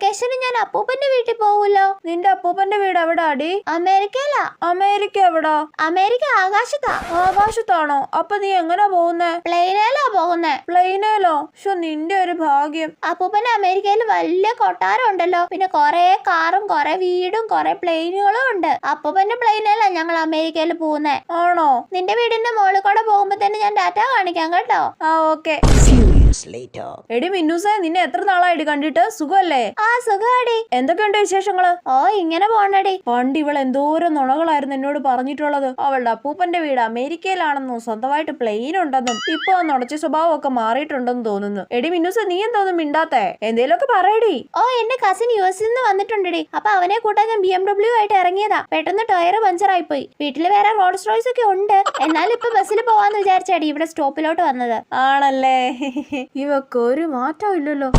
വെക്കേഷന് ഞാൻ അപ്പൂപ്പന്റെ വീട്ടിൽ പോകുമല്ലോ നിന്റെ അപ്പൂപ്പന്റെ വീട് എവിടാ അടി അമേരിക്കയിലാ. അമേരിക്ക എവിടാ? അമേരിക്ക ആകാശത്താ. ആകാശത്താണോ? അപ്പൊ നീ എങ്ങനാ പോകുന്നേ? പ്ലെയിനേലാ പോകുന്നേ. പ്ലെയിനേലോ? ഷോ നിന്റെ ഒരു ഭാഗ്യം. അപ്പൂപ്പന് അമേരിക്കയിൽ വലിയ കൊട്ടാരം ഉണ്ടല്ലോ. പിന്നെ കൊറേ കാറും കൊറേ വീടും കൊറേ പ്ലെയിനുകളും ഉണ്ട്. അപ്പൂപ്പന്റെ പ്ലെയിനല്ല ഞങ്ങൾ അമേരിക്കയിൽ പോകുന്നേ. ആണോ? നിന്റെ വീടിന്റെ മുകളിൽ കൂടെ പോകുമ്പോ തന്നെ ഞാൻ ഡാറ്റ കാണിക്കാം കേട്ടോ. ആ ഓക്കെ. Later. എടി മിന്നൂസേ നിന്നെ എത്ര നാളായിട്ട് കണ്ടിട്ട്? സുഖമല്ലേ ആ സുഖാടി. എന്തൊക്കെയുണ്ട് വിശേഷങ്ങൾ? ഓ ഇങ്ങനെ പോണടി. പണ്ട് ഇവൾ എന്തോരം നുണകളായിരുന്നു എന്നോട് പറഞ്ഞിട്ടുള്ളത്. അവളുടെ അപ്പൂപ്പന്റെ വീട് അമേരിക്കയിലാണെന്നും സ്വന്തമായിട്ട് പ്ലെയിൻ ഉണ്ടെന്നും ഇപ്പൊ ആ നുണച്ച സ്വഭാവം ഒക്കെ മാറിയിട്ടുണ്ടെന്ന് തോന്നുന്നു. എടി മിന്നൂസ നീ എന്തോന്നും മിണ്ടാത്തേ? എന്തേലൊക്കെ പറയടി. ഓ എന്റെ കസിൻ യു എസിൽ നിന്ന് വന്നിട്ടുണ്ടടി. അപ്പൊ അവനെ കൂട്ടാൻ ഞാൻ ബി എം ഡബ്ല്യു ആയിട്ട് ഇറങ്ങിയതാ. പെട്ടെന്ന് ടയർ പഞ്ചറായി പോയി. വീട്ടിൽ വേറെ റോഡ് റോയ്സ് ഒക്കെ ഉണ്ട്. എന്നാലും ഇപ്പൊ ബസ്സിൽ പോവാന്ന് വിചാരിച്ചാടി ഇവിടെ സ്റ്റോപ്പിലോട്ട് വന്നത്. ആണല്ലേ? ഇവക്കൊരു ഇവക്ക് ഇല്ലല്ലോ.